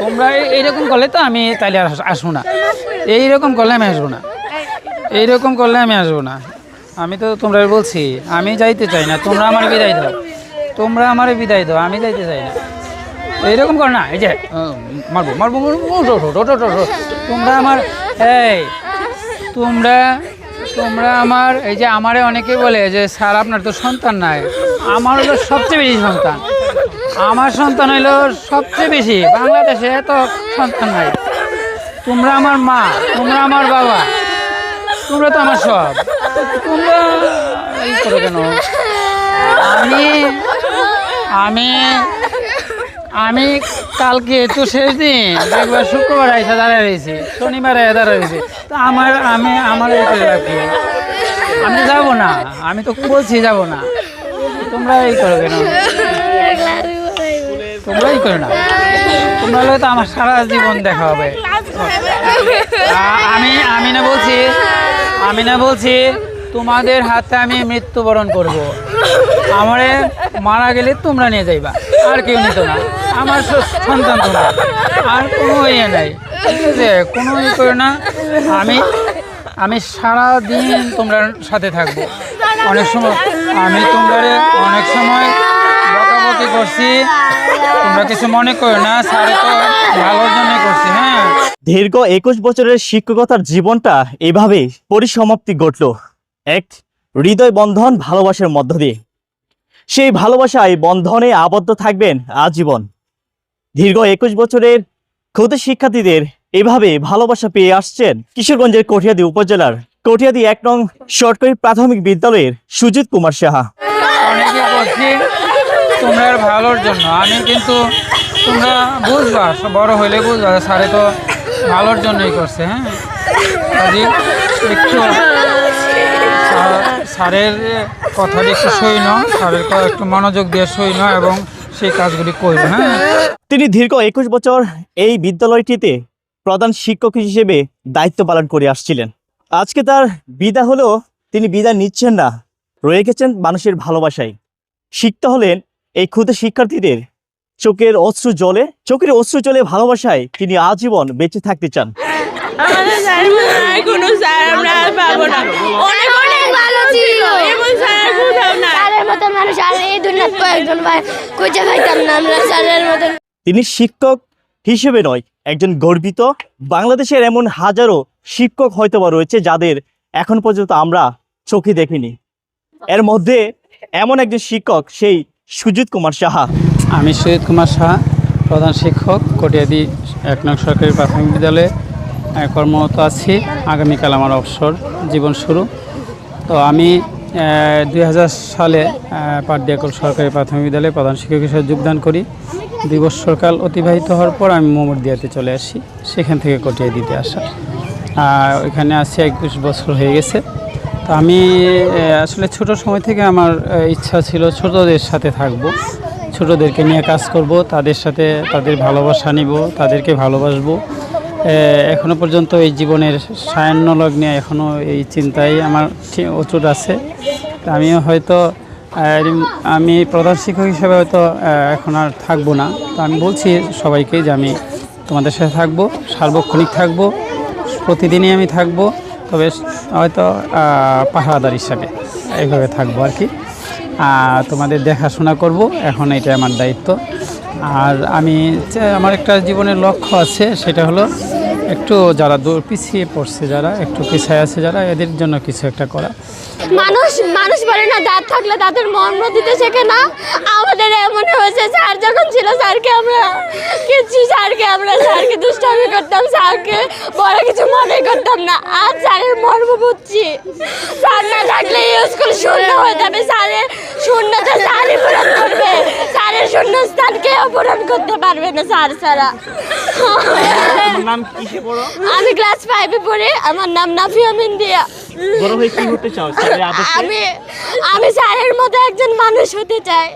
তোমরা এইরকম করলে তো আমি তাইলে আসব না। এইরকম করলে আমি আসব না। এইরকম করলে আমি আসব না। আমি তো তোমরা বলছি, আমি যাইতে চাই না। তোমরা আমার বিদায় দাও। তোমরা আমার বিদায় দাও, আমি যাইতে চাই না। এইরকম কর না, এই যে মারবো মারবো। তোমরা আমার, এই, তোমরা তোমরা আমার, এই যে আমারে অনেকে বলে যে, স্যার, আপনার তো সন্তান নাই। আমার হলো সবচেয়ে বেশি সন্তান। আমার সন্তান হইল সবচেয়ে বেশি। বাংলাদেশে এত সন্তান নাই। তোমরা আমার মা, তোমরা আমার বাবা, তোমরা তো আমার সব। তোমরা এই করো কেন? আমি আমি আমি কালকে তো শেষ দিন একবার শুক্রবার আইসা দাঁড়ায় রয়েছি, শনিবার দাঁড়ায় রয়েছি। তো আমার, আমি, আমার রাখি আমি যাব না, আমি তো বলছি যাব না। তোমরা এই করো কেন? তোমরাই করো না। তোমরা হলে তো আমার সারা জীবন দেখা হবে। আমি আমি না বলছি, আমি না বলছি, তোমাদের হাতে আমি মৃত্যুবরণ করব। আমারে মারা গেলে তোমরা নিয়ে যাইবা। আর কেউ নিত না। আমার সন্তান তোমরা। আর কোনো ইয়ে নাই। ঠিক আছে? কোনো ইয়ে করো না। আমি আমি সারা দিন তোমরা সাথে থাকব। অনেক সময় আমি তোমরা অনেক সময় বকাবকি করছি। তোমরা কিছু মনে করো না, স্যার তো ভালোর জন্য করছি হ্যাঁ। দীর্ঘ একুশ বছরের শিক্ষকতার জীবনটা এভাবেই পরিসমাপ্তি ঘটল। এক হৃদয় বন্ধন ভালোবাসার মধ্য দিয়ে। সেই ভালোবাসায় বন্ধনে আবদ্ধ থাকবেন আজীবন। দীর্ঘ একুশ বছরের ক্ষুদে শিক্ষার্থীদের এভাবে ভালোবাসা পেয়ে আসছেন কিশোরগঞ্জের কঠিয়াদি উপজেলার কঠিয়াদি এক নং সরকারি প্রাথমিক বিদ্যালয়ের সুজিত কুমার সাহা। অনেকে করছি তোমরা ভালোর জন্য। আমি কিন্তু তোমরা বুঝবা বড় হইলে বুঝবা স্যারে তো ভালোর জন্যই করছে হ্যাঁ? একটু স্যার- স্যারের কথাটা একটু সইন স্যারের কথা একটু মনোযোগ দিয়ে সইন এবং সেই কাজগুলি করবে হ্যাঁ? তিনি দীর্ঘ একুশ বছর এই বিদ্যালয়টিতে প্রধান শিক্ষক হিসেবে দায়িত্ব পালন করে আসছিলেন। আজকে তার বিদা হলেও তিনি বিদা নিচ্ছেন না রয়ে গেছেন মানুষের ভালোবাসায়। শিখতে হলেন এই ক্ষুদে শিক্ষার্থীদের। চোখের অশ্রু জলে চোখের অশ্রু জলে ভালোবাসায় তিনি আজীবন বেঁচে থাকতে চান। তিনি শিক্ষক হিসেবে নয়, একজন গর্বিত। বাংলাদেশের এমন হাজারো শিক্ষক হয়তোবা রয়েছে যাদের এখন পর্যন্ত আমরা চোখে দেখিনি। এর মধ্যে এমন একজন শিক্ষক, সেই সুজিত কুমার সাহা। আমি সুজিত কুমার সাহা, প্রধান শিক্ষক, কটিয়াদি এক নং সরকারি প্রাথমিক বিদ্যালয়ে কর্মরত আছি। আগামীকাল আমার অবসর জীবন শুরু। তো আমি দুই সালে পাটদিয়াকল সরকারি প্রাথমিক বিদ্যালয়ে প্রধান শিক্ষক হিসেবে যোগদান করি। দুই অতিবাহিত হওয়ার পর আমি মোমরদিয়াতে চলে আসি। সেখান থেকে কটিয়া দিতে আসা। আর ওইখানে আসি একুশ বছর হয়ে গেছে। তো আমি আসলে ছোট সময় থেকে আমার ইচ্ছা ছিল ছোটদের সাথে থাকব। ছোটদেরকে নিয়ে কাজ করব তাদের সাথে তাদের ভালোবাসা নিব তাদেরকে ভালোবাসবো। এ, এখনও পর্যন্ত এই জীবনের সায়ান্ন লগ্নে এখনও এই চিন্তাই আমার অচুট আছে। তা আমিও হয়তো আমি প্রধান শিক্ষক হিসেবে হয়তো এখন আর থাকব না। তো আমি বলছি সবাইকে যে আমি তোমাদের সাথে থাকব সার্বক্ষণিক থাকব প্রতিদিনই আমি থাকব তবে হয়তো আহ, পাহারাদার হিসাবে এইভাবে থাকব আর কি। তোমাদের দেখাশোনা করব এখন এটা আমার দায়িত্ব। আর আমি আমার একটা জীবনের লক্ষ্য আছে সেটা হলো একটু যারা দূর পিছিয়ে পড়ছে যারা একটু পিছিয়ে আছে যারা এদের জন্য কিছু একটা করা। মানুষ মানুষ বলে না দাঁত থাকলে তাদের মর্ম দিতে শেখে না। আমাদের এমন হয়েছে স্যার যখন ছিল স্যারকে আমরা কিছু স্যারকে আমরা স্যারকে দুষ্টামি করতাম স্যারকে বড় কিছু মনে করতাম না। আর স্যারের মর্ম বুঝছি। স্যার না থাকলে এই স্কুল শূন্য হয়ে যাবে। স্যারের শূন্যতা স্যারই পূরণ করবে। স্যারের শূন্য স্থান কেউ পূরণ করতে পারবে না স্যার ছাড়া নাম বড় আমি ক্লাস ফাইভে পড়ি আমার নাম নাফিয়া মিন্দিয়া। বড় হয়ে কি হতে চাও? আমি আমি স্যারের মতো একজন মানুষ হতে চাই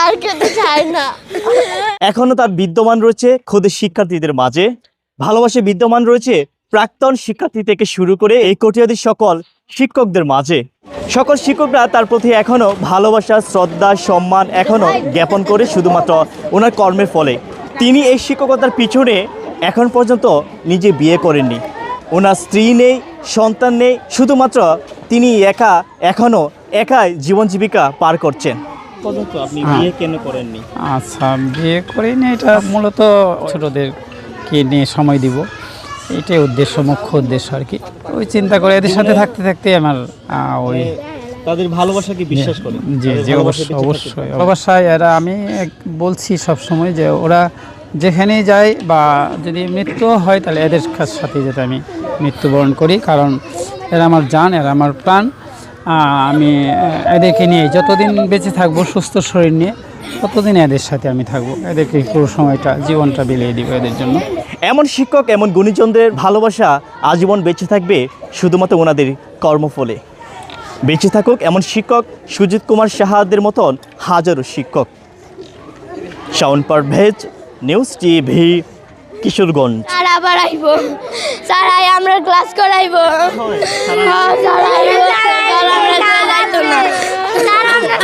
আর খেতে চাই না? এখনও তার বিদ্যমান রয়েছে খোদের শিক্ষার্থীদের মাঝে। ভালোবাসা বিদ্যমান রয়েছে প্রাক্তন শিক্ষার্থী থেকে শুরু করে এই কটিয়াদি সকল শিক্ষকদের মাঝে। সকল শিক্ষকরা তার প্রতি এখনও ভালোবাসা শ্রদ্ধা সম্মান এখনও জ্ঞাপন করে শুধুমাত্র ওনার কর্মের ফলে। তিনি এই শিক্ষকতার পিছনে এখন পর্যন্ত নিজে বিয়ে করেননি। ওনার স্ত্রী নেই সন্তান নেই শুধুমাত্র তিনি একা এখনও একাই জীবন জীবিকা পার করছেন। পর্যন্ত আপনি বিয়ে কেন করেননি? আচ্ছা বিয়ে করিনি এটা মূলত ছোটদেরকে নিয়ে সময় দিব। এটাই উদ্দেশ্য মুখ্য উদ্দেশ্য আর কি। ওই চিন্তা করে এদের সাথে থাকতে থাকতে আমার ওই তাদের ভালোবাসাকে বিশ্বাস করে? জি জি ভালোবাসা অবশ্যই অবশ্যই। ভালোবাসায় এরা আমি এক- বলছি সব সময় যে ওরা যেখানেই যাই বা যদি মৃত্যু হয় তাহলে এদের সাথে যেতে আমি মৃত্যুবরণ করি, কারণ এরা আমার জান, এরা আমার প্রাণ। আমি এদেরকে নিয়ে যতদিন বেঁচে থাকব, সুস্থ শরীর নিয়ে ততদিন এদের সাথে আমি থাকব। এদেরকে পুরো সময়টা, জীবনটা বিলিয়ে দিব এদের জন্য। এমন শিক্ষক, এমন গুণীজনদের ভালোবাসা আজীবন বেঁচে থাকবে শুধুমাত্র ওনাদের কর্মফলে। বেঁচে থাকুক এমন শিক্ষক, সুজিত কুমার সাহাদের মতন হাজারো শিক্ষক। Shaon Parvez news TV Kishoreganj sir আবার আইব। স্যার আই আমরা ক্লাস করাইব। হ্যাঁ, স্যার আইব। স্যার আমরা যাইতো না। স্যার আমরা-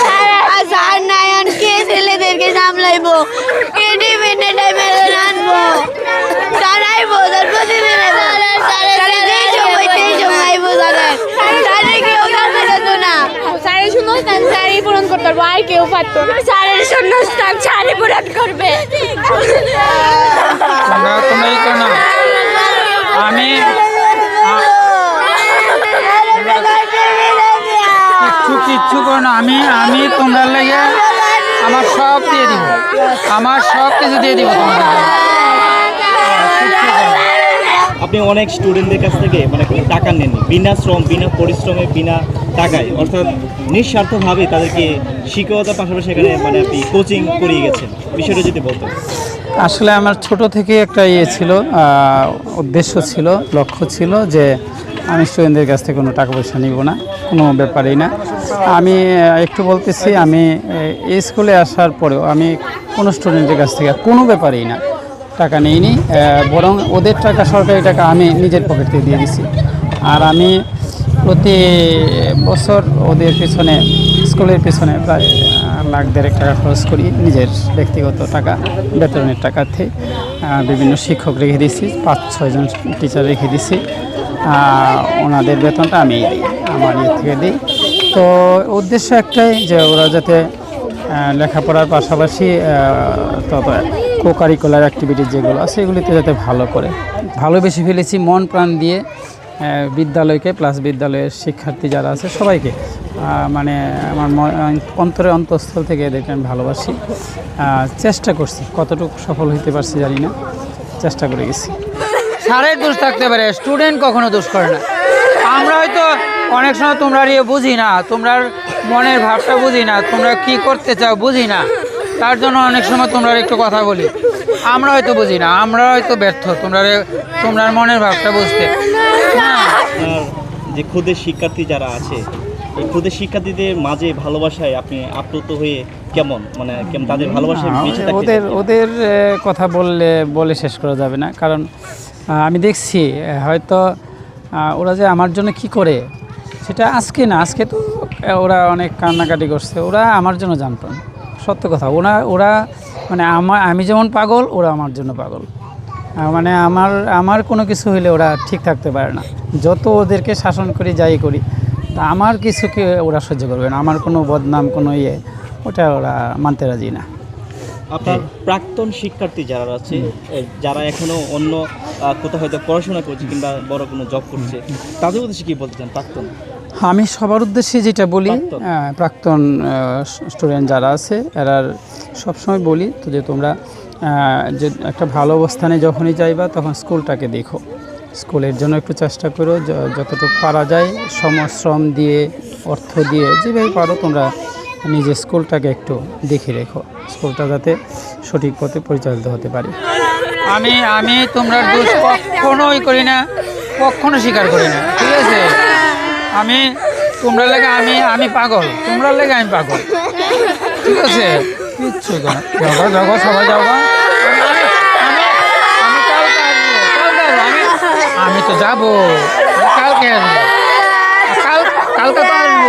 স্যার, স্যার নায়ন কে ছেলেদেরকে সামলাইব? আনব স্যার আইব স্যার প্রতিদিন আইব স্যার যেই সময় সেই সময় আইব স্যার স্যারে কেউ কাছে যেত না স্যারের শূন্যস্থান স্যারই পূরণ করতে পারব আর কেউ পারতো না। স্যারের শূন্যস্থান স্যারই পূরণ করবে। আমি কিচ্ছু কিচ্ছু করো না। আমি আমি তোমরা লেগে আমার সব দিয়ে দিব। আমার সব কিছু দিয়ে দিব তোমাদের। আপনি অনেক স্টুডেন্টদের কাছ থেকে মানে টাকা নেননি। বিনা শ্রম বিনা পরিশ্রমে বিনা টাকায় অর্থাৎ নিঃস্বার্থভাবে তাদেরকে শিক্ষকতার পাশাপাশি এখানে মানে আপনি কোচিং করিয়ে গেছেন। বিষয়টা যদি বলতেন। আসলে আমার ছোট থেকে একটা ইয়ে ছিল উদ্দেশ্য ছিল, লক্ষ্য ছিল যে আমি স্টুডেন্টদের কাছ থেকে কোনো টাকা পয়সা নিব না, কোনো ব্যাপারেই না। আমি একটু বলতেছি, আমি এই স্কুলে আসার পরেও আমি কোনো স্টুডেন্টের কাছ থেকে কোনো ব্যাপারেই না টাকা নিইনি বরং ওদের টাকা, সরকারি টাকা আমি নিজের পকেট থেকে দিয়ে দিছি। আর আমি প্রতি বছর ওদের পিছনে, স্কুলের পিছনে প্রায় লাখ দেড়েক টাকা খরচ করি নিজের ব্যক্তিগত টাকা, বেতনের টাকাতে। বিভিন্ন শিক্ষক রেখে দিছি পাঁচ ছয়জন টিচার রেখে দিছি ওনাদের বেতনটা আমি দিই আমার ইয়ে থেকে দিই। তো উদ্দেশ্য একটাই যে ওরা যাতে লেখাপড়ার পাশাপাশি তত কো কারিকুলার অ্যাক্টিভিটিস যেগুলো আছে, এগুলিতে যাতে ভালো করে, ভালোবেসে ফেলেছি, মন প্রাণ দিয়ে। বিদ্যালয়কে প্লাস বিদ্যালয়ের শিক্ষার্থী যারা আছে সবাইকে মানে আমার অন্তরে অন্তঃস্থল থেকে এদেরকে আমি ভালোবাসি। চেষ্টা করছি, কতটুকু সফল হইতে পারছি জানি না, চেষ্টা করে গেছি। স্যারের দোষ থাকতে পারে স্টুডেন্ট কখনো দোষ করে না। আমরা হয়তো অনেক সময় তোমরা ইয়ে বুঝি না তোমরা মনের ভাবটা বুঝি না, তোমরা কি করতে চাও বুঝি না। তার জন্য অনেক সময় তোমরা একটু কথা বলি। আমরা হয়তো বুঝি না, আমরা হয়তো ব্যর্থ তোমরা তোমরা মনের ভাবটা বুঝতে। যে ক্ষুদে শিক্ষার্থী যারা আছে এই ক্ষুদে শিক্ষার্থীদের মাঝে ভালোবাসায় আপনি আপ্লুত হয়ে কেমন? মানে কেমন তাদের ভালোবাসায় বেঁচে থাকতে ওদের ওদের কথা বললে বলে শেষ করা যাবে না। কারণ আমি দেখছি হয়তো ওরা যে আমার জন্য কি করে সেটা আজকে না আজকে তো ওরা অনেক কান্নাকাটি করছে। ওরা আমার জন্য জানতো সত্য কথা ওরা ওরা মানে আমার আমি যেমন পাগল ওরা আমার জন্য পাগল। মানে আমার আমার কোনো কিছু হইলে ওরা ঠিক থাকতে পারে না। যত ওদেরকে শাসন করি যাই করি তা আমার কিছুকে ওরা সহ্য করবে না। আমার কোনো বদনাম কোনো ইয়ে ওটা ওরা মানতে রাজি না। আপনার প্রাক্তন শিক্ষার্থী যারা আছে যারা এখনও অন্য কোথাও হয়তো পড়াশোনা করছে কিংবা বড় কোনো জব করছে তাদের উদ্দেশ্যে কি বলতে চান প্রাক্তন? আমি সবার উদ্দেশ্যে যেটা বলি প্রাক্তন। স্টুডেন্ট যারা আছে এরা সবসময় বলি তো যে তোমরা যে একটা ভালো অবস্থানে যখনই যাইবা তখন স্কুলটাকে দেখো। স্কুলের জন্য একটু চেষ্টা করো যতটুকু পারা যায় সমশ্রম দিয়ে, অর্থ দিয়ে, যেভাবে পারো তোমরা নিজের স্কুলটাকে একটু দেখে রেখো। স্কুলটা যাতে সঠিক পথে পরিচালিত হতে পারে। আমি আমি তোমরা দোষ কখনোই করি না, কখনো স্বীকার করি না, ঠিক আছে? আমি, তোমরা লেগে আমি আমি পাগল, তোমরা লেগে আমি পাগল, ঠিক আছে? কিচ্ছু যাও যাও সবাই যাও গা। আমি আমি আমি কালকে আসব কালকে আসব আমি তো যাব। কালকে কাল কালকে তো আসব।